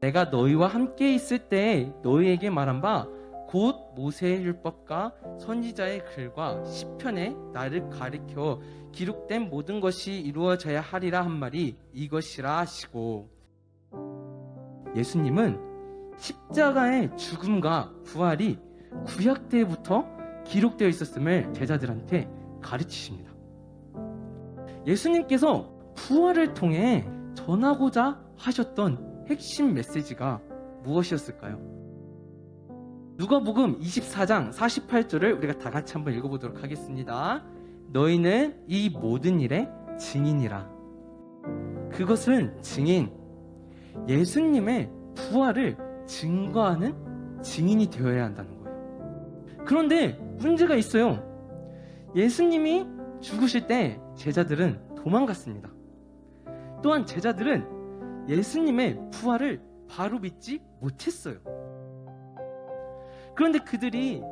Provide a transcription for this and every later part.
내가 너희와 함께 있을 때 너희에게 말한 바 곧 모세의 율법과 선지자의 글과 시편에 나를 가리켜 기록된 모든 것이 이루어져야 하리라 한 말이 이것이라 하시고 예수님은 십자가의 죽음과 부활이 구약 때부터 기록되어 있었음을 제자들한테 가르치십니다. 예수님께서 부활을 통해 전하고자 하셨던 핵심 메시지가 무엇이었을까요? 누가복음 24장 48절을 우리가 다 같이 한번 읽어보도록 하겠습니다. 너희는 이 모든 일의 증인이라. 그것은 증인, 예수님의 부활을 증거하는 증인이 되어야 한다는 거예요. 그런데 문제가 있어요. 예수님이 죽으실 때 제자들은 도망갔습니다. 또한 제자들은 예수님의 부활을 바로 믿지 못했어요. 그런데 그들이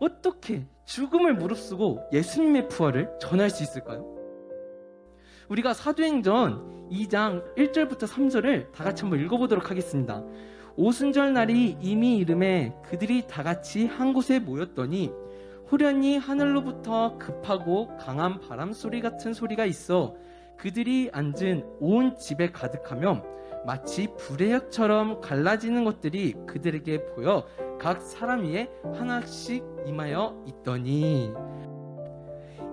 어떻게 죽음을 무릅쓰고 예수님의 부활을 전할 수 있을까요? 우리가 사도행전 2장 1절부터 3절을 다 같이 한번 읽어보도록 하겠습니다. 오순절 날이 이미 이름에 그들이 다 같이 한 곳에 모였더니 호련히 하늘로부터 급하고 강한 바람 소리 같은 소리가 있어 그들이 앉은 온 집에 가득하며 마치 불의 역처럼 갈라지는 것들이 그들에게 보여 각 사람 위에 하나씩 임하여 있더니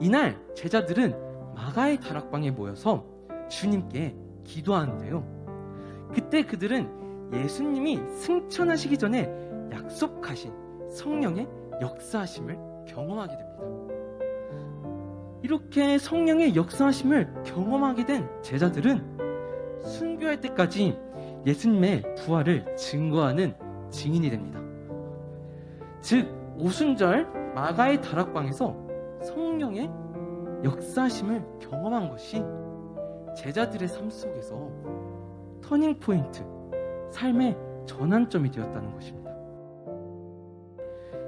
이날 제자들은 마가의 다락방에 모여서 주님께 기도하는데요. 그때 그들은 예수님이 승천하시기 전에 약속하신 성령의 역사하심을 경험하게 됩니다. 이렇게 성령의 역사하심을 경험하게 된 제자들은 순교할 때까지 예수님의 부활을 증거하는 증인이 됩니다. 즉 오순절 마가의 다락방에서 성령의 역사심을 경험한 것이 제자들의 삶 속에서 터닝 포인트, 삶의 전환점이 되었다는 것입니다.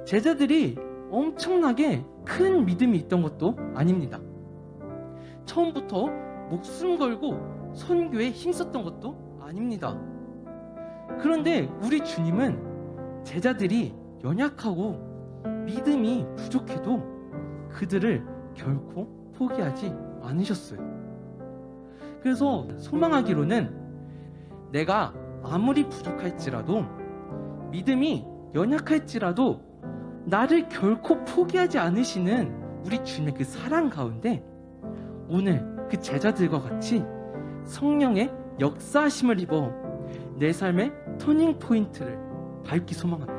제자들이 엄청나게 큰 믿음이 있던 것도 아닙니다. 처음부터 목숨 걸고 선교에 힘썼던 것도 아닙니다. 그런데 우리 주님은 제자들이 연약하고 믿음이 부족해도 그들을 결코 포기하지 않으셨어요. 그래서 소망하기로는 내가 아무리 부족할지라도 믿음이 연약할지라도 나를 결코 포기하지 않으시는 우리 주님의 그 사랑 가운데 오늘 그 제자들과 같이 성령의 역사하심을 입어 내 삶의 터닝 포인트를 밟기 소망합니다.